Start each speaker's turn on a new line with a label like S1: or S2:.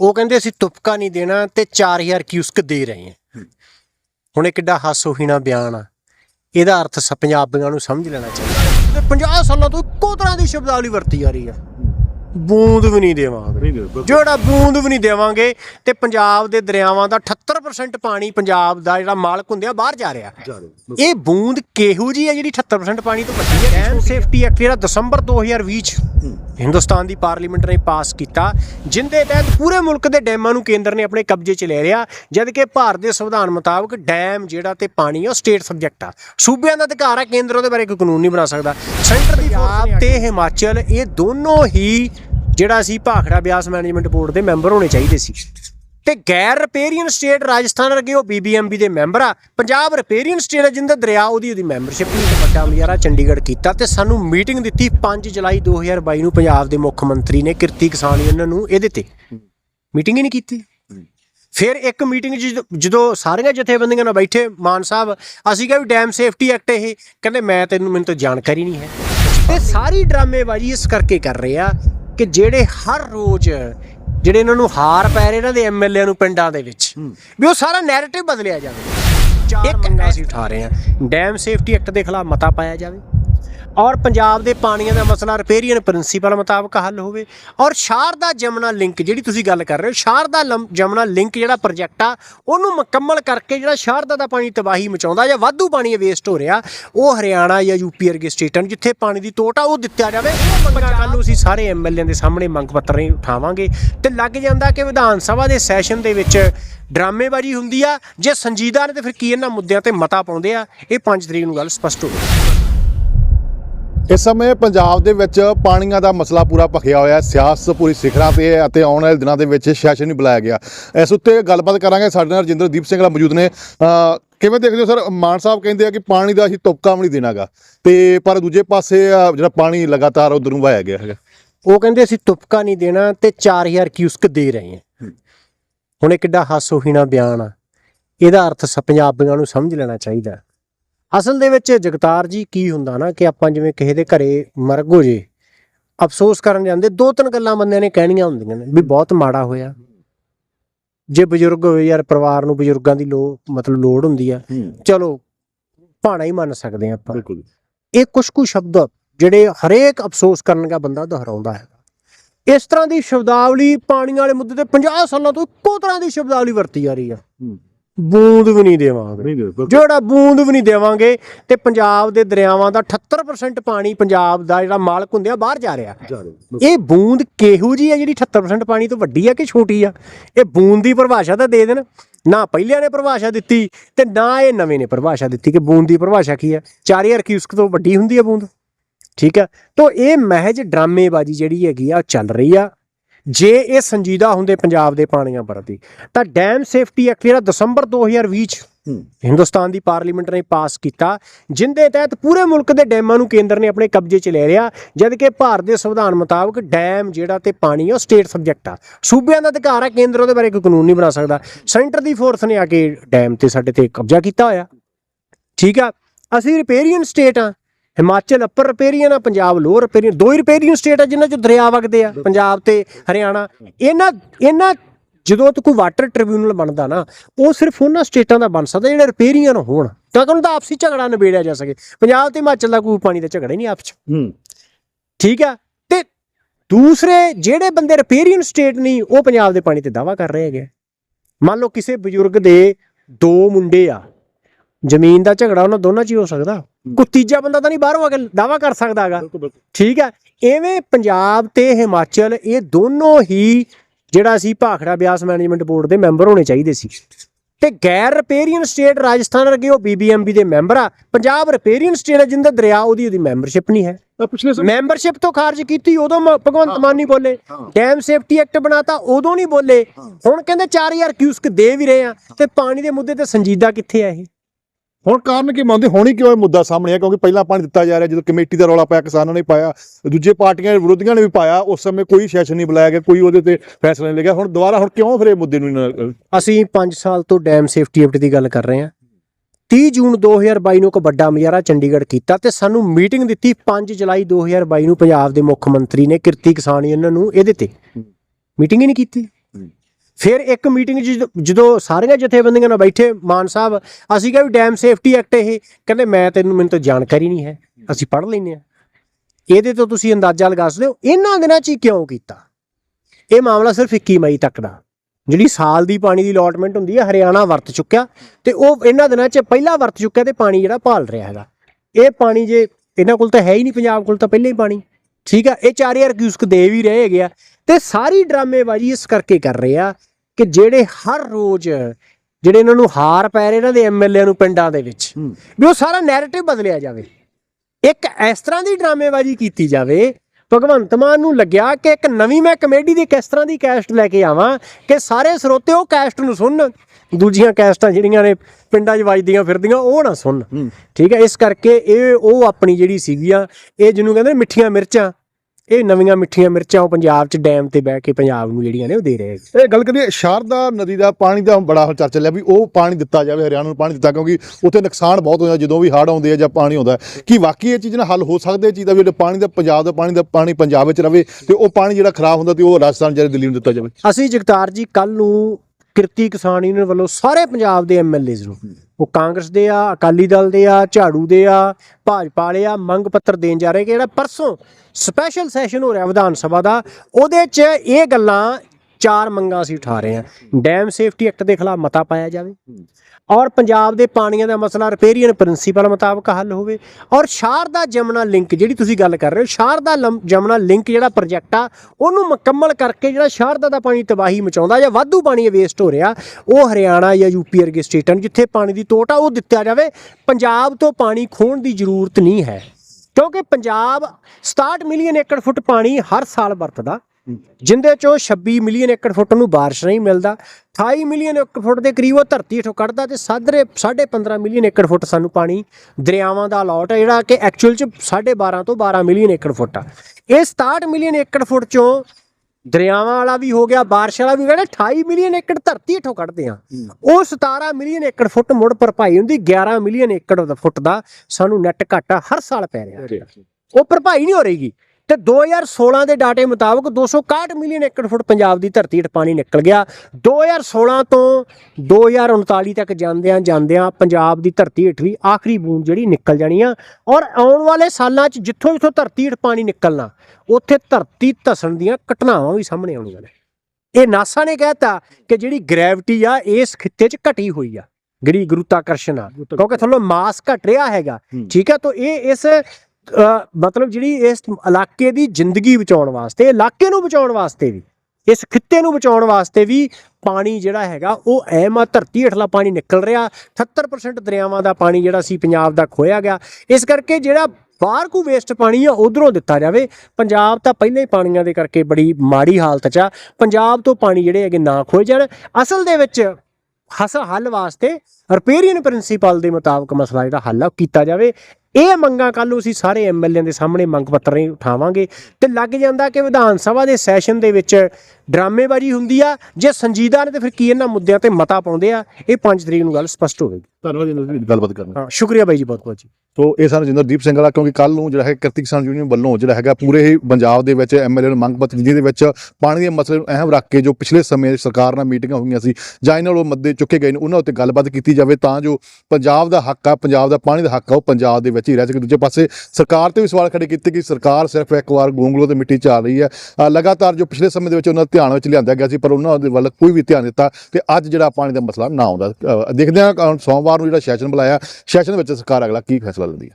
S1: ਉਹ ਕਹਿੰਦੇ ਅਸੀਂ ਤੁਪਕਾ ਨਹੀਂ ਦੇਣਾ ਤੇ 4000 ਕਿਊਸਕ ਦੇ ਰਹੇ ਹਾਂ। ਹੁਣ ਇਹ ਕਿੱਡਾ ਹਾਸੋਹੀਣਾ ਬਿਆਨ ਆ। ਇਹਦਾ ਅਰਥ ਸ ਪੰਜਾਬੀਆਂ ਨੂੰ ਸਮਝ ਲੈਣਾ ਚਾਹੀਦਾ। ਤੇ 50 ਸਾਲਾਂ ਤੋਂ ਇੱਕੋ ਤਰ੍ਹਾਂ ਦੀ ਸ਼ਬਦਾਵਲੀ ਵਰਤੀ ਜਾ ਰਹੀ ਆ। ਬੂੰਦ ਵੀ ਨਹੀਂ ਦੇਵਾਂਗੇ। ਜਿਹੜਾ ਬੂੰਦ ਵੀ ਨਹੀਂ ਦੇਵਾਂਗੇ ਤੇ ਪੰਜਾਬ ਦੇ ਦਰਿਆਵਾਂ ਦਾ 78% ਪਾਣੀ ਪੰਜਾਬ ਦਾ ਜਿਹੜਾ ਮਾਲਕ ਹੁੰਦੇ ਆ ਬਾਹਰ ਜਾ ਰਿਹਾ। ਇਹ ਬੂੰਦ ਕਿਹੋ ਜੀ ਹੈ ਜਿਹੜੀ 78% ਪਾਣੀ ਤੋਂ ਵੱਡੀ ਹੈ ਡੈਮ ਸੇਫਟੀ ਐਕਟ ਜਿਹੜਾ ਦਸੰਬਰ 2020 ਚ ਹਿੰਦੁਸਤਾਨ ਦੀ ਪਾਰਲੀਮੈਂਟ ਨੇ ਪਾਸ ਕੀਤਾ ਜਿੰਦੇ ਤਹਿਤ ਪੂਰੇ ਮੁਲਕ ਦੇ ਡੈਮਾਂ ਨੂੰ ਕੇਂਦਰ ਨੇ ਆਪਣੇ ਕਬਜ਼ੇ 'ਚ ਲੈ ਲਿਆ ਜਦ ਕਿ ਭਾਰਤ ਦੇ ਸੰਵਿਧਾਨ ਮੁਤਾਬਕ ਡੈਮ ਜਿਹੜਾ ਤੇ ਪਾਣੀ ਆ ਉਹ ਸਟੇਟ ਸਬਜੈਕਟ ਆ। ਸੂਬਿਆਂ ਦਾ ਅਧਿਕਾਰ ਆ ਕੇਂਦਰ ਉਹਦੇ ਬਾਰੇ ਕੋਈ ਕਾਨੂੰਨ ਨਹੀਂ ਬਣਾ ਸਕਦਾ। ਸੈਂਟਰ ਦੀ ਪੰਜਾਬ ਤੇ ਹਿਮਾਚਲ ਇਹ ਦੋਨੋਂ ਹੀ ਜਿਹੜਾ ਸੀ ਭਾਖੜਾ ਬਿਆਸ ਮੈਨੇਜਮੈਂਟ ਬੋਰਡ ਦੇ ਮੈਂਬਰ ਹੋਣੇ ਚਾਹੀਦੇ ਸੀ। ਤੇ ਗੈਰ ਰਿਪੇਰੀਅਨ ਸਟੇਟ ਰਾਜਸਥਾਨ ਵਰਗੇ ਉਹ ਬੀਬੀਐਮਬੀ ਦੇ ਮੈਂਬਰ ਆ। ਪੰਜਾਬ ਰਿਪੇਰੀਅਨ ਸਟੇਟ ਹੈ ਜਿੰਦਾ ਦਰਿਆ, ਉਹਦੀ ਉਹਦੀ ਮੈਂਬਰਸ਼ਿਪ ਨੂੰ ਵੱਡਾ ਮਲਿਆਰਾ ਚੰਡੀਗੜ੍ਹ ਕੀਤਾ ਤੇ ਸਾਨੂੰ ਮੀਟਿੰਗ ਦਿੱਤੀ 5 ਜੁਲਾਈ 2022 ਨੂੰ ਪੰਜਾਬ ਦੇ ਮੁੱਖ ਮੰਤਰੀ ਨੇ, ਕਿਰਤੀ ਕਿਸਾਨ ਯੂਨੀਅਨ ਨੂੰ ਇਹਦੇ ਤੇ। ਮੀਟਿੰਗ ਹੀ ਨਹੀਂ ਕੀਤੀ। ਫਿਰ ਇੱਕ ਮੀਟਿੰਗ ਜਦੋਂ ਸਾਰੀਆਂ ਜਥੇਬੰਦੀਆਂ ਨਾਲ ਬੈਠੇ, ਮਾਨ ਸਾਹਿਬ, ਅਸੀਂ ਕਿਹਾ ਵੀ ਡੈਮ ਸੇਫਟੀ ਐਕਟ ਇਹ। ਕਹਿੰਦੇ, ਮੈਂ ਤੈਨੂੰ, ਮੈਨੂੰ ਤਾਂ ਜਾਣਕਾਰੀ ਨਹੀਂ ਹੈ। ਤੇ ਸਾਰੀ ਡਰਾਮੇਬਾਜ਼ੀ ਇਸ ਕਰਕੇ ਕਰ ਰਹੇ ਆ ਕਿ ਜਿਹੜੇ ਹਰ ਰੋਜ਼ ਜਿਹੜੇ ਇਹਨਾਂ ਨੂੰ ਹਾਰ ਪੈ ਰਹੇ ਇਹਨਾਂ ਦੇ ਐਮਐਲਏ ਨੂੰ ਪਿੰਡਾਂ ਦੇ ਵਿੱਚ। ਵੀ ਉਹ ਸਾਰਾ ਨੈਰੇਟਿਵ ਬਦਲਿਆ ਜਾਵੇ। ਚਾਰ ਮੰਗਾਂ ਅਸੀਂ ਉਠਾ ਰਹੇ ਹਾਂ ਡੈਮ ਸੇਫਟੀ ਐਕਟ ਦੇ ਖਿਲਾਫ ਮਤਾ ਪਾਇਆ ਜਾਵੇ। ਔਰ ਪੰਜਾਬ ਦੇ ਪਾਣੀਆਂ ਦਾ ਮਸਲਾ ਰਿਪੇਰੀਅਨ ਪ੍ਰਿੰਸੀਪਲ ਮੁਤਾਬਕ ਹੱਲ ਹੋਵੇ। ਔਰ ਸ਼ਾਰਦਾ ਜਮਨਾ ਲਿੰਕ ਜਿਹੜੀ ਤੁਸੀਂ ਗੱਲ ਕਰ ਰਹੇ ਹੋ ਸ਼ਾਰਦਾ ਲੰਮ- ਜਮਨਾ ਲਿੰਕ ਜਿਹੜਾ ਪ੍ਰੋਜੈਕਟ ਆ, ਉਹਨੂੰ ਮੁਕੰਮਲ ਕਰਕੇ ਜਿਹੜਾ ਸ਼ਾਰਦਾ ਦਾ ਪਾਣੀ ਤਬਾਹੀ ਮਚਾਉਂਦਾ ਜਾਂ ਵਾਧੂ ਪਾਣੀ ਵੇਸਟ ਹੋ ਰਿਹਾ, ਉਹ ਹਰਿਆਣਾ ਜਾਂ ਯੂਪੀ ਵਰਗੇ ਸਟੇਟਾਂ ਨੂੰ ਜਿੱਥੇ ਪਾਣੀ ਦੀ ਤੋਟ ਆ, ਉਹ ਦਿੱਤਾ ਜਾਵੇ। ਉਹ ਮੰਗਾਂ ਕੱਲ ਨੂੰ ਅਸੀਂ ਸਾਰੇ ਐਮਐਲਏ ਦੇ ਸਾਹਮਣੇ ਮੰਗ ਪੱਤਰ ਹੀ ਉਠਾਵਾਂਗੇ ਤੇ ਲੱਗ ਜਾਂਦਾ ਕਿ ਵਿਧਾਨ ਸਭਾ ਦੇ ਸੈਸ਼ਨ ਦੇ ਵਿੱਚ ਡਰਾਮੇਬਾਜ਼ੀ ਹੁੰਦੀ ਆ, ਜੇ ਸੰਜੀਦਾ ਨੇ ਤੇ ਫਿਰ ਕੀ ਇਹਨਾਂ ਮੁੱਦਿਆਂ ਤੇ ਮਤਾ ਪਾਉਂਦੇ ਆ? ਇਹ 5 ਤਰੀਕ ਨੂੰ ਗੱਲ ਸਪਸ਼ਟ ਹੋ ਗਈ
S2: ਇਸ ਸਮੇਂ ਪੰਜਾਬ ਦੇ ਵਿੱਚ ਪਾਣੀਆਂ ਦਾ ਮਸਲਾ ਪੂਰਾ ਭਖਿਆ ਹੋਇਆ ਹੈ। ਸਿਆਸਤ ਪੂਰੀ ਸਿਖਰਾਂ ਤੇ ਹੈ ਅਤੇ ਆਉਣ ਵਾਲੇ ਦਿਨਾਂ ਦੇ ਵਿੱਚ ਸੈਸ਼ਨ ਵੀ ਬੁਲਾਇਆ ਗਿਆ। ਇਸ ਉੱਤੇ ਗੱਲਬਾਤ ਕਰਾਂਗੇ। ਸਾਡੇ ਨਾਲ ਰਜਿੰਦਰਦੀਪ ਸਿੰਘ ਵਾਲਾ ਮੌਜੂਦ ਨੇ। ਕਿਵੇਂ ਦੇਖਦੇ ਹੋ ਸਰ? ਮਾਨ ਸਾਹਿਬ ਕਹਿੰਦੇ ਆ ਕਿ ਪਾਣੀ ਦਾ ਅਸੀਂ ਤੁਪਕਾ ਵੀ ਨਹੀਂ ਦੇਣਾਗਾ। ਤੇ ਪਰ ਦੂਜੇ ਪਾਸੇ ਜਿਹੜਾ ਪਾਣੀ ਲਗਾਤਾਰ ਉਧਰ ਨੂੰ ਵਹਾਇਆ ਗਿਆ ਹੈਗਾ।
S1: ਉਹ ਕਹਿੰਦੇ ਅਸੀਂ ਤੁਪਕਾ ਨਹੀਂ ਦੇਣਾ ਤੇ 4000 ਕਿਊਸਕ ਦੇ ਰਹੇ ਹਾਂ। ਹੁਣ ਇਹ ਕਿੱਡਾ ਹਾਸੋਹੀਣਾ ਬਿਆਨ ਆ। ਇਹਦਾ ਅਰਥ ਪੰਜਾਬੀਆਂ ਨੂੰ ਸਮਝ ਲੈਣਾ ਚਾਹੀਦਾ। ਅਸਲ ਦੇ ਵਿੱਚ ਜਗਤਾਰ ਜੀ ਕੀ ਹੁੰਦਾ ਨਾ ਕਿ ਆਪਾਂ ਜਿਵੇਂ ਕਿਸੇ ਦੇ ਘਰੇ ਮਰਗ ਹੋ ਜੇ ਅਫਸੋਸ ਕਰਨ ਜਾਂਦੇ ਦੋ ਤਿੰਨ ਗੱਲਾਂ ਬੰਦਿਆਂ ਨੇ ਕਹਿਣੀਆਂ ਹੁੰਦੀਆਂ ਨੇ ਵੀ ਬਹੁਤ ਮਾੜਾ ਹੋਇਆ। ਜੇ ਬਜ਼ੁਰਗ ਹੋਵੇ ਯਾਰ ਪਰਿਵਾਰ ਨੂੰ ਬਜ਼ੁਰਗਾਂ ਦੀ ਲੋ ਮਤਲਬ ਲੋੜ ਹੁੰਦੀ ਆ ਚਲੋ ਭਾਣਾ ਹੀ ਮੰਨ ਸਕਦੇ ਆ ਆਪਾਂ।
S2: ਬਿਲਕੁਲ।
S1: ਇਹ ਕੁਝ ਕੁ ਸ਼ਬਦ ਜਿਹੜੇ ਹਰੇਕ ਅਫਸੋਸ ਕਰਨ ਦਾ ਬੰਦਾ ਦੁਹਰਾਉਂਦਾ ਹੈ। ਇਸ ਤਰ੍ਹਾਂ ਦੀ ਸ਼ਬਦਾਵਲੀ ਪਾਣੀ ਵਾਲੇ ਮੁੱਦੇ ਤੇ 50 ਸਾਲਾਂ ਤੋਂ ਇੱਕੋ ਤਰ੍ਹਾਂ ਦੀ ਸ਼ਬਦਾਵਲੀ ਵਰਤੀ ਜਾ ਰਹੀ ਆ। ਬੂੰਦ ਵੀ ਨਹੀਂ ਦੇਵਾਂਗੇ। ਜਿਹੜਾ ਬੂੰਦ ਵੀ ਨਹੀਂ ਦੇਵਾਂਗੇ ਤੇ ਪੰਜਾਬ ਦੇ ਦਰਿਆਵਾਂ ਦਾ 78% ਪਾਣੀ ਪੰਜਾਬ ਦਾ ਜਿਹੜਾ ਮਾਲਕ ਹੁੰਦੇ ਆ ਬਾਹਰ ਜਾ ਰਿਹਾ। ਇਹ ਬੂੰਦ ਕਿਹੋ ਜੀ ਹੈ ਜਿਹੜੀ 78% ਪਾਣੀ ਤੋਂ ਵੱਡੀ ਆ ਕਿ ਛੋਟੀ ਆ? ਇਹ ਬੂੰਦ ਦੀ ਪਰਿਭਾਸ਼ਾ ਤਾਂ ਦੇ ਦੇਣ। ਨਾ ਪਹਿਲਿਆਂ ਨੇ ਪਰਿਭਾਸ਼ਾ ਦਿੱਤੀ ਤੇ ਨਾ ਇਹ ਨਵੇਂ ਨੇ ਪਰਿਭਾਸ਼ਾ ਦਿੱਤੀ ਕਿ ਬੂੰਦ ਦੀ ਪਰਿਭਾਸ਼ਾ ਕੀ ਹੈ 4000 ਕਿਊਸਕ ਤੋਂ ਵੱਡੀ ਹੁੰਦੀ ਹੈ ਬੂੰਦ। ਠੀਕ ਹੈ ਤਾਂ ਇਹ ਮਹਿਜ ਡਰਾਮੇਬਾਜ਼ੀ ਜਿਹੜੀ ਹੈਗੀ ਆ ਉਹ ਚੱਲ ਰਹੀ ਆ। ਜੇ ਇਹ ਸੰਜੀਦਾ ਹੁੰਦੇ ਪੰਜਾਬ ਦੇ ਪਾਣੀਆਂ ਪ੍ਰਤੀ ਤਾਂ ਡੈਮ ਸੇਫਟੀ ਐਕਟ ਜਿਹੜਾ ਦਸੰਬਰ 2020 ਚ ਹਿੰਦੁਸਤਾਨ ਦੀ ਪਾਰਲੀਮੈਂਟ ਨੇ ਪਾਸ ਕੀਤਾ ਜਿੰਦੇ ਤਹਿਤ ਪੂਰੇ ਮੁਲਕ ਦੇ ਡੈਮਾਂ ਨੂੰ ਕੇਂਦਰ ਨੇ ਆਪਣੇ ਕਬਜ਼ੇ 'ਚ ਲੈ ਲਿਆ ਜਦ ਕਿ ਭਾਰਤ ਦੇ ਸੰਵਿਧਾਨ ਮੁਤਾਬਕ ਡੈਮ ਜਿਹੜਾ ਤੇ ਪਾਣੀ ਆ ਉਹ ਸਟੇਟ ਸਬਜੈਕਟ ਆ। ਸੂਬਿਆਂ ਦਾ ਅਧਿਕਾਰ ਆ ਕੇਂਦਰ ਉਹਦੇ ਬਾਰੇ ਕੋਈ ਕਾਨੂੰਨ ਨਹੀਂ ਬਣਾ ਸਕਦਾ। ਸੈਂਟਰ ਦੀ ਫੋਰਸ ਨੇ ਆ ਕੇ ਡੈਮ ਤੇ ਸਾਡੇ ਤੇ ਕਬਜ਼ਾ ਕੀਤਾ ਹੋਇਆ। ਠੀਕ ਆ? ਅਸੀਂ ਰਿਪੇਰੀਅਨ ਸਟੇਟ ਆ। ਹਿਮਾਚਲ ਅਪਰ ਰਿਪੇਰੀਅਨ ਆ ਪੰਜਾਬ ਲੋਅਰ ਰਿਪੇਰੀਅਨ ਦੋ ਹੀ ਰਿਪੇਰੀਅਨ ਸਟੇਟ ਆ ਜਿਨ੍ਹਾਂ ਚੋਂ ਦਰਿਆ ਵਗਦੇ ਆ ਪੰਜਾਬ ਤੇ ਹਰਿਆਣਾ। ਇਹਨਾਂ ਇਹਨਾਂ ਜਦੋਂ ਤੱਕ ਕੋਈ ਵਾਟਰ ਟ੍ਰਿਬਿਊਨਲ ਬਣਦਾ ਨਾ ਉਹ ਸਿਰਫ ਉਹਨਾਂ ਸਟੇਟਾਂ ਦਾ ਬਣ ਸਕਦਾ ਜਿਹੜੇ ਰਿਪੇਰੀਅਨ ਹੋਣ ਤਾਂ ਕਿ ਉਹਨਾਂ ਦਾ ਆਪਸੀ ਝਗੜਾ ਨਿਬੇੜਿਆ ਜਾ ਸਕੇ। ਪੰਜਾਬ ਤੇ ਹਿਮਾਚਲ ਦਾ ਕੋਈ ਪਾਣੀ ਦਾ ਝਗੜਾ ਹੀ ਨਹੀਂ ਆਪਸ ਚ। ਠੀਕ ਆ? ਤੇ ਦੂਸਰੇ ਜਿਹੜੇ ਬੰਦੇ ਰਿਪੇਰੀਅਨ ਸਟੇਟ ਨਹੀਂ ਉਹ ਪੰਜਾਬ ਦੇ ਪਾਣੀ ਤੇ ਦਾਵਾ ਕਰ ਰਹੇ ਹੈਗੇ ਮੰਨ ਲਓ ਕਿਸੇ ਬਜ਼ੁਰਗ ਦੇ ਦੋ ਮੁੰਡੇ ਆ ਜ਼ਮੀਨ ਦਾ ਝਗੜਾ ਉਹਨਾਂ ਦੋਨਾਂ 'ਚ ਹੀ ਹੋ ਸਕਦਾ। ਕੋਈ ਤੀਜਾ ਬੰਦਾ ਤਾਂ ਨਹੀਂ ਬਾਹਰੋਂ ਆ ਕੇ ਦਾਵਾ ਕਰ ਸਕਦਾਗਾ। ਠੀਕ ਹੈ ਐਵੇਂ ਪੰਜਾਬ ਤੇ ਹਿਮਾਚਲ ਇਹ ਦੋਨੋਂ ਹੀ ਜਿਹੜਾ ਸੀ ਭਾਖੜਾ ਬਿਆਸ ਮੈਨੇਜਮੈਂਟ ਬੋਰਡ ਦੇ ਮੈਂਬਰ ਹੋਣੇ ਚਾਹੀਦੇ ਸੀ। ਤੇ ਗੈਰ ਰਿਪੇਰੀਅਨ ਸਟੇਟ ਰਾਜਸਥਾਨ ਵਰਗੇ ਉਹ ਬੀਬੀਐਮਬੀ ਦੇ ਮੈਂਬਰ ਆ। ਪੰਜਾਬ ਰਿਪੇਰੀਅਨ ਸਟੇਟ ਹੈ ਜਿੰਦਾ ਦਰਿਆ ਉਹਦੀ ਉਹਦੀ ਮੈਂਬਰਸ਼ਿਪ ਨਹੀਂ ਹੈ।
S2: ਪਿਛਲੇ
S1: ਮੈਂਬਰਸ਼ਿਪ ਤੋਂ ਖਾਰਜ ਕੀਤੀ ਉਦੋਂ ਮ- ਭਗਵੰਤ ਮਾਨ ਨਹੀਂ ਬੋਲੇ। ਡੈਮ ਸੇਫਟੀ ਐਕਟ ਬਣਾਤਾ ਉਦੋਂ ਨਹੀਂ ਬੋਲੇ। ਹੁਣ ਕਹਿੰਦੇ 4000 ਕਿਊਸਕ ਦੇ ਵੀ ਰਹੇ ਆ। ਤੇ ਪਾਣੀ ਦੇ ਮੁੱਦੇ ਤੇ ਸੰਜੀਦਾ ਕਿੱਥੇ ਆ ਇਹ?
S2: ਹੁਣ ਕਾਰਨ ਕੀ ਮੰਨਦੇ ਹੋਣੀ ਕਿਉਂ ਇਹ ਮੁੱਦਾ ਸਾਹਮਣੇ ਆ ਕਿਉਂਕਿ ਪਹਿਲਾਂ ਪਾਣੀ ਦਿੱਤਾ ਜਾ ਰਿਹਾ, ਜਦੋਂ ਕਮੇਟੀ ਦਾ ਰੌਲਾ ਪਾਇਆ, ਕਿਸਾਨਾਂ ਨੇ ਪਾਇਆ, ਦੂਜੇ ਪਾਰਟੀਆਂ ਦੇ ਵਿਰੋਧੀਆਂ ਨੇ ਵੀ ਪਾਇਆ, ਉਸ ਸਮੇਂ ਕੋਈ ਸੈਸ਼ਨ ਨਹੀਂ ਬੁਲਾਇਆ ਗਿਆ, ਕੋਈ ਉਹਦੇ ਤੇ ਫੈਸਲਾ ਨਹੀਂ ਲਿਆ ਹੁਣ ਦੁਬਾਰਾ ਹੁਣ ਕਿਉਂ ਫਿਰ ਇਹ ਮੁੱਦੇ ਨੂੰ
S1: ਅਸੀਂ 5 ਸਾਲ ਤੋਂ ਡੈਮ ਸੇਫਟੀ ਐਕਟ ਦੀ ਗੱਲ ਕਰ ਰਹੇ ਹਾਂ। 30 ਜੂਨ 2022 ਨੂੰ ਇੱਕ ਵੱਡਾ ਮੁਜ਼ਾਹਰਾ ਚੰਡੀਗੜ੍ਹ ਕੀਤਾ ਤੇ ਸਾਨੂੰ ਮੀਟਿੰਗ ਦਿੱਤੀ 5 ਜੁਲਾਈ 2022 ਨੂੰ ਪੰਜਾਬ ਦੇ ਮੁੱਖ ਮੰਤਰੀ ਨੇ ਕਿਰਤੀ ਕਿਸਾਨ ਯੂਨੀਅਨ ਨੂੰ ਇਹਦੇ ਤੇ। ਮੀਟਿੰਗ ਹੀ ਨਹੀਂ ਕੀਤੀ। ਫਿਰ ਇੱਕ ਮੀਟਿੰਗ ਜਦੋਂ ਸਾਰੀਆਂ ਜਥੇਬੰਦੀਆਂ ਨਾਲ ਬੈਠੇ, ਮਾਨ ਸਾਹਿਬ, ਅਸੀਂ ਕਿਹਾ ਵੀ ਡੈਮ ਸੇਫਟੀ ਐਕਟ ਇਹ। ਕਹਿੰਦੇ, ਮੈਂ ਤੈਨੂੰ ਮੈਨੂੰ ਤਾਂ ਜਾਣਕਾਰੀ ਨਹੀਂ ਹੈ। ਅਸੀਂ ਪੜ੍ਹ ਲੈਨੇ ਆ ਇਹਦੇ ਤੋਂ ਤੁਸੀਂ ਅੰਦਾਜ਼ਾ ਲਗਾ ਸਕਦੇ ਹੋ। ਇਹਨਾਂ ਦਿਨਾਂ 'ਚ ਹੀ ਕਿਉਂ ਕੀਤਾ? ਇਹ ਮਾਮਲਾ ਸਿਰਫ 21 ਮਈ ਤੱਕ ਦਾ। ਜਿਹੜੀ ਸਾਲ ਦੀ ਪਾਣੀ ਦੀ ਅਲਾਟਮੈਂਟ ਹੁੰਦੀ ਹੈ, ਹਰਿਆਣਾ ਵਰਤ ਚੁੱਕਿਆ ਤੇ ਉਹ ਇਹਨਾਂ ਦਿਨਾਂ 'ਚ ਪਹਿਲਾਂ ਵਰਤ ਚੁੱਕਿਆ ਤੇ ਪਾਣੀ ਜਿਹੜਾ ਭਾਲ ਰਿਹਾ ਹੈਗਾ। ਇਹ ਪਾਣੀ ਜੇ ਇਹਨਾਂ ਕੋਲ ਤਾਂ ਹੈ ਹੀ ਨਹੀਂ, ਪੰਜਾਬ ਕੋਲ ਤਾਂ ਪਹਿਲਾਂ ਹੀ ਪਾਣੀ। ਠੀਕ ਆ, ਇਹ 4000 ਕਿਊਸਕ ਦੇ ਵੀ ਰਹੇ ਹੈਗੇ ਆ। ਤੇ ਸਾਰੀ ਡਰਾਮੇਬਾਜ਼ੀ ਇਸ ਕਰਕੇ ਕਰ ਰਹੇ ਆ ਕਿ ਜਿਹੜੇ ਹਰ ਰੋਜ਼ ਜਿਹੜੇ ਇਹਨਾਂ ਨੂੰ ਹਾਰ ਪੈ ਰਹੇ ਇਹਨਾਂ ਦੇ ਐਮਐਲਏ ਨੂੰ ਪਿੰਡਾਂ ਦੇ ਵਿੱਚ ਵੀ ਉਹ ਸਾਰਾ ਨੈਰੇਟਿਵ ਬਦਲਿਆ ਜਾਵੇ। ਇੱਕ ਇਸ ਤਰ੍ਹਾਂ ਦੀ ਡਰਾਮੇਬਾਜ਼ੀ ਕੀਤੀ ਜਾਵੇ ਭਗਵੰਤ ਮਾਨ ਨੂੰ ਲੱਗਿਆ ਕਿ ਇੱਕ ਨਵੀਂ ਮੈਂ ਕਮੇਡੀ ਦੀ ਕਿਸ ਤਰ੍ਹਾਂ ਦੀ ਕੈਸਟ ਲੈ ਕੇ ਆਵਾਂ ਕਿ ਸਾਰੇ ਸਰੋਤੇ ਉਹ ਕੈਸਟ ਨੂੰ ਸੁਣਨ ਦੂਜੀਆਂ ਕੈਸਟਾਂ ਜਿਹੜੀਆਂ ਨੇ ਪਿੰਡਾਂ 'ਚ ਵੱਜਦੀਆਂ ਫਿਰਦੀਆਂ ਉਹ ਨਾ ਸੁਣਨ। ਠੀਕ ਹੈ ਇਸ ਕਰਕੇ ਇਹ ਉਹ ਆਪਣੀ ਜਿਹੜੀ ਸੀਗੀਆਂ ਇਹ ਜਿਹਨੂੰ ਕਹਿੰਦੇ ਮਿੱਠੀਆਂ ਮਿਰਚਾਂ ਇਹ ਨਵੀਆਂ ਮਿੱਠੀਆਂ ਮਿਰਚਾਂ ਉਹ ਪੰਜਾਬ 'ਚ ਡੈਮ ਤੇ ਬਹਿ ਕੇ ਪੰਜਾਬ ਨੂੰ ਜਿਹੜੀਆਂ ਨੇ ਉਹ ਦੇ ਰਹੇ।
S2: ਇਹ ਗੱਲ ਕਰੀਏ ਸ਼ਾਰਦਾ ਨਦੀ ਦਾ ਪਾਣੀ ਦਾ ਬੜਾ ਚਰਚਾ ਚੱਲਿਆ ਵੀ ਉਹ ਪਾਣੀ ਦਿੱਤਾ ਜਾਵੇ ਹਰਿਆਣਾ ਨੂੰ ਪਾਣੀ ਦਿੱਤਾ ਕਿਉਂਕਿ ਉੱਥੇ ਨੁਕਸਾਨ ਬਹੁਤ ਹੁੰਦਾ ਜਦੋਂ ਵੀ ਹੜ੍ਹ ਆਉਂਦੇ ਆ ਜਾਂ ਪਾਣੀ ਆਉਂਦਾ ਹੈ। ਕੀ ਵਾਕਈ ਇਹ ਚੀਜ਼ ਨਾਲ ਹੱਲ ਹੋ ਸਕਦਾ ਇਹ ਚੀਜ਼ ਦਾ ਵੀ ਪਾਣੀ ਦਾ ਪੰਜਾਬ ਦਾ ਪਾਣੀ ਦਾ ਪਾਣੀ ਪੰਜਾਬ ਵਿੱਚ ਰਵੇ ਤੇ ਉਹ ਪਾਣੀ ਜਿਹੜਾ ਖਰਾਬ ਹੁੰਦਾ ਤੇ ਉਹ ਰਾਜਸਥਾਨ ਜਾਂ ਦਿੱਲੀ ਨੂੰ ਦਿੱਤਾ ਜਾਵੇ
S1: ਅਸੀਂ ਜਗਤਾਰ ਜੀ ਕੱਲ ਨੂੰ ਕਿਰਤੀ ਕਿਸਾਨ ਯੂਨੀਅਨ ਵੱਲੋਂ ਸਾਰੇ ਪੰਜਾਬ ਦੇ ਐਮਐਲਏਜ਼ ਨੂੰ ਉਹ ਕਾਂਗਰਸ ਦੇ ਆ, ਅਕਾਲੀ ਦਲ ਦੇ ਆ, ਝਾੜੂ ਦੇ ਆ, ਭਾਜਪਾ ਵਾਲੇ ਆ, ਮੰਗ ਪੱਤਰ ਦੇਣ ਜਾ ਰਹੇ ਕਿ ਜਿਹੜਾ ਪਰਸੋਂ ਸਪੈਸ਼ਲ ਸੈਸ਼ਨ ਹੋ ਰਿਹਾ ਵਿਧਾਨ ਸਭਾ ਦਾ, ਉਹਦੇ 'ਚ ਇਹ ਗੱਲਾਂ ਚਾਰ ਮੰਗਾਂ ਅਸੀਂ ਉਠਾ ਰਹੇ ਹਾਂ। ਡੈਮ ਸੇਫਟੀ ਐਕਟ ਦੇ ਖਿਲਾਫ ਮਤਾ ਪਾਇਆ ਜਾਵੇ। ਔਰ ਪੰਜਾਬ ਦੇ ਪਾਣੀਆਂ ਦਾ ਮਸਲਾ ਰਿਪੇਰੀਅਨ ਪ੍ਰਿੰਸੀਪਲ ਮੁਤਾਬਕ ਹੱਲ ਹੋਵੇ। ਔਰ ਸ਼ਾਰਦਾ ਜਮਨਾ ਲਿੰਕ ਜਿਹੜੀ ਤੁਸੀਂ ਗੱਲ ਕਰ ਰਹੇ ਹੋ ਸ਼ਾਰਦਾ ਲੰਮ- ਜਮਨਾ ਲਿੰਕ ਜਿਹੜਾ ਪ੍ਰੋਜੈਕਟ ਆ, ਉਹਨੂੰ ਮੁਕੰਮਲ ਕਰਕੇ ਜਿਹੜਾ ਸ਼ਾਰਦਾ ਦਾ ਪਾਣੀ ਤਬਾਹੀ ਮਚਾਉਂਦਾ ਜਾਂ ਵਾਧੂ ਪਾਣੀ ਵੇਸਟ ਹੋ ਰਿਹਾ, ਉਹ ਹਰਿਆਣਾ ਜਾਂ ਯੂਪੀ ਵਰਗੇ ਸਟੇਟਾਂ ਨੂੰ ਜਿੱਥੇ ਪਾਣੀ ਦੀ ਤੋਟ ਆ, ਉਹ ਦਿੱਤਾ ਜਾਵੇ। ਪੰਜਾਬ ਤੋਂ ਪਾਣੀ ਖੋਣ ਦੀ ਜ਼ਰੂਰਤ ਨਹੀਂ ਹੈ। ਕਿਉਂਕਿ ਪੰਜਾਬ 67 ਮਿਲੀਅਨ ਏਕੜ ਫੁੱਟ ਪਾਣੀ ਹਰ ਸਾਲ ਵਰਤਦਾ। ਜਿੰਦੇ ਚੋਂ 26 ਮਿਲੀਅਨ ਏਕੜ ਫੁੱਟ ਨੂੰ ਬਾਰਿਸ਼ ਨਹੀਂ ਮਿਲਦਾ 28 ਮਿਲੀਅਨ ਏਕੜ ਫੁੱਟ ਦੇ ਕਰੀਬ ਉਹ ਧਰਤੀ ਹੇਠੋਂ ਕੱਢਦਾ ਤੇ ਸਾਧਰੇ 15.5 ਮਿਲੀਅਨ ਏਕੜ ਫੁੱਟ ਸਾਨੂੰ ਪਾਣੀ ਦਰਿਆਵਾਂ ਦਾ ਅਲਾਟ ਹੈ ਜਿਹੜਾ ਕਿ ਐਕਚੁਅਲ ਚ 12.5 ਤੋਂ 12 ਮਿਲੀਅਨ ਏਕੜ ਫੁੱਟ ਆ। ਇਹ 67 ਮਿਲੀਅਨ ਏਕੜ ਫੁੱਟ ਚੋਂ ਦਰਿਆਵਾਂ ਵਾਲਾ ਵੀ ਹੋ ਗਿਆ ਬਾਰਿਸ਼ ਵਾਲਾ ਵੀ ਹੋ ਗਿਆ 28 ਮਿਲੀਅਨ ਏਕੜ ਧਰਤੀ ਹੇਠੋਂ ਕੱਢਦੇ ਆ ਉਹ 17 ਮਿਲੀਅਨ ਏਕੜ ਫੁੱਟ ਮੁੜ ਭਰਪਾਈ ਹੁੰਦੀ 11 ਮਿਲੀਅਨ ਏਕੜ ਦਾ ਫੁੱਟ ਦਾ ਸਾਨੂੰ ਨੈਟ ਘਾਟਾ ਹਰ ਸਾਲ ਪੈ ਰਿਹਾ। ਉਹ ਭਰਪਾਈ ਨਹੀਂ ਹੋ ਰਹੀਗੀ। ਤੇ 2016 ਦੇ ਡਾਟੇ ਮੁਤਾਬਕ 261 ਮਿਲੀਅਨ ਏਕੜ ਫੁੱਟ ਪੰਜਾਬ ਦੀ ਧਰਤੀ ਹੇਠ ਪਾਣੀ ਨਿਕਲ ਗਿਆ। 2016 ਤੋਂ 2039 ਤੱਕ ਜਾਂਦਿਆਂ ਜਾਂਦਿਆਂ ਪੰਜਾਬ ਦੀ ਧਰਤੀ ਹੇਠ ਵੀ ਆਖਰੀ ਬੂੰਦ ਜਿਹੜੀ ਨਿਕਲ ਜਾਣੀ ਆ। ਔਰ ਆਉਣ ਵਾਲੇ ਸਾਲਾਂ 'ਚ ਜਿੱਥੋਂ ਜਿੱਥੋਂ ਧਰਤੀ ਹੇਠ ਪਾਣੀ ਨਿਕਲਣਾ ਉੱਥੇ ਧਰਤੀ ਧਸਣ ਦੀਆਂ ਘਟਨਾਵਾਂ ਵੀ ਸਾਹਮਣੇ ਆਉਣੀਆਂ ਨੇ। ਇਹ ਨਾਸਾ ਨੇ ਕਹਿਤਾ ਕਿ ਜਿਹੜੀ ਗ੍ਰੈਵਿਟੀ ਆ ਇਸ ਖਿੱਤੇ 'ਚ ਘਟੀ ਹੋਈ ਆ। ਜਿਹੜੀ ਗੁਰੂਤਾਕਰਸ਼ਣ ਆ। ਕਿਉਂਕਿ ਥੱਲੋਂ ਮਾਸ ਘਟ ਰਿਹਾ ਹੈਗਾ। ਠੀਕ ਹੈ ਤਾਂ ਇਹ ਇਸ ਮਤਲਬ ਜਿਹੜੀ ਇਸ ਇਲਾਕੇ ਦੀ ਜ਼ਿੰਦਗੀ ਬਚਾਉਣ ਵਾਸਤੇ, ਇਲਾਕੇ ਨੂੰ ਬਚਾਉਣ ਵਾਸਤੇ ਵੀ, ਇਸ ਖਿੱਤੇ ਨੂੰ ਬਚਾਉਣ ਵਾਸਤੇ ਵੀ ਪਾਣੀ ਜਿਹੜਾ ਹੈਗਾ, ਉਹ ਐਮ ਆ ਧਰਤੀ ਹੇਠਲਾ ਪਾਣੀ ਨਿਕਲ ਰਿਹਾ। 78% ਦਰਿਆਵਾਂ ਦਾ ਪਾਣੀ ਜਿਹੜਾ ਸੀ ਪੰਜਾਬ ਦਾ ਖੋਇਆ ਗਿਆ। ਇਸ ਕਰਕੇ ਜਿਹੜਾ ਬਾਹਰ ਕੋ ਵੇਸਟ ਪਾਣੀ ਆ, ਉਧਰੋਂ ਦਿੱਤਾ ਜਾਵੇ। ਪੰਜਾਬ ਤਾਂ ਪਹਿਲਾਂ ਹੀ ਪਾਣੀਆਂ ਦੇ ਕਰਕੇ ਬੜੀ ਮਾੜੀ ਹਾਲਤ 'ਚ ਆ। ਪੰਜਾਬ ਤੋਂ ਪਾਣੀ ਜਿਹੜੇ ਹੈਗੇ ਨਾ ਖੋਏ ਜਾਣ। ਅਸਲ ਦੇ ਵਿੱਚ ਹਸਲ ਹੱਲ ਵਾਸਤੇ ਰਿਪੇਰੀਅਨ ਪ੍ਰਿੰਸੀਪਲ ਦੇ ਮੁਤਾਬਕ ਮਸਲਾ ਜਿਹੜਾ ਹੱਲ ਆ, ਉਹ ਕੀਤਾ ਜਾਵੇ। ਇਹ ਮੰਗਾਂ ਕੱਲ ਨੂੰ ਅਸੀਂ ਸਾਰੇ ਐਮਐਲਏ ਦੇ ਸਾਹਮਣੇ ਮੰਗ ਪੱਤਰ ਨਹੀਂ ਉਠਾਵਾਂਗੇ ਤੇ ਲੱਗ ਜਾਂਦਾ ਕਿ ਵਿਧਾਨ ਸਭਾ ਦੇ ਸੈਸ਼ਨ ਦੇ ਵਿੱਚ ਡਰਾਮੇਬਾਜ਼ੀ ਹੁੰਦੀ ਆ ਜੇ ਸੰਜੀਦਾ ਨੇ ਤੇ ਫਿਰ ਕੀ ਇਹਨਾਂ ਮੁੱਦਿਆਂ ਤੇ ਮਤਾ ਪਾਉਂਦੇ ਆ? ਇਹ 5 ਤਰੀਕ ਨੂੰ ਗੱਲ ਸਪਸ਼ਟ ਹੋਵੇਗੀ।
S2: ਧੰਨਵਾਦ ਜੀ ਗੱਲਬਾਤ ਕਰਨ।
S1: ਹਾਂ ਸ਼ੁਕਰੀਆ ਬਾਈ ਜੀ ਬਹੁਤ ਬਹੁਤ ਜੀ।
S2: ਸੋ ਇਹ ਸਨ ਜਿੰਦਰਦੀਪ ਸਿੰਘ ਵਾਲਾ ਕਿਉਂਕਿ ਕੱਲ ਨੂੰ ਜਿਹੜਾ ਹੈ ਕਿਰਤੀ ਕਿਸਾਨ ਯੂਨੀਅਨ ਵੱਲੋਂ ਜਿਹੜਾ ਹੈਗਾ ਪੂਰੇ ਹੀ ਪੰਜਾਬ ਦੇ ਵਿੱਚ ਐਮਐਲਏ ਨੂੰ ਮੰਗ ਪੱਤਰ ਜਿਹਦੇ ਵਿੱਚ ਪਾਣੀ ਦੇ ਮਸਲੇ ਨੂੰ ਅਹਿਮ ਰੱਖ ਕੇ ਜੋ ਪਿਛਲੇ ਸਮੇਂ ਸਰਕਾਰ ਨਾਲ ਮੀਟਿੰਗਾਂ ਹੋਈਆਂ ਸੀ ਜਾਂ ਇਹਨਾਂ ਵੱਲੋਂ ਮੱਦੇ ਚੁੱਕੇ ਗਏ ਨੇ ਉਹਨਾਂ ਉੱਤੇ ਗੱਲਬਾਤ ਕੀਤੀ ਜਾਵੇ ਤਾਂ ਜੋ ਪੰਜਾਬ ਦਾ ਹੱਕ ਆ ਪੰਜਾਬ ਦਾ ਪਾਣੀ ਦਾ ਹੱਕ ਆ ਉਹ ਪੰਜਾਬ ਦੇ ਵਿੱਚ ਹੀ ਸੀ ਸਕੇ। ਦੂਜੇ ਪਾਸੇ ਸਰਕਾਰ ਤੇ ਵੀ ਸਵਾਲ ਖੜੇ ਕੀਤੇ ਕਿ ਸਰਕਾਰ ਸਿਰਫ ਇੱਕ ਵਾਰ ਗੋਂਗਲੋ ਤੇ ਮਿੱਟੀ ਚ ਰਹੀ ਹੈ। ਲਗਾਤਾਰ ਜੋ ਪਿਛਲੇ ਸਮੇਂ ਦੇ ਵਿੱਚ ਉਹਨਾਂ ਦੇ ਧਿਆਨ ਵਿੱਚ ਲਿਆਂਦਾ ਗਿਆ ਸੀ ਪਰ ਉਹਨਾਂ ਦੇ ਵੱਲ ਕੋਈ ਵੀ ਧਿਆਨ ਦਿੱਤਾ ਤੇ ਅੱਜ ਜਿਹੜਾ ਪਾਣੀ ਦਾ ਮਸਲਾ ਨਾ ਆਉਂਦਾ। ਅ, ਦੇਖਦੇ ਹਾਂ ਸੋਮਵਾਰ ਨੂੰ ਜਿਹੜਾ ਸੈਸ਼ਨ ਬੁਲਾਇਆ ਸੈਸ਼ਨ ਵਿੱਚ ਸਰਕਾਰ ਅਗਲਾ ਕੀ ਫੈਸਲਾ ਲੈਂਦੀ ਹੈ।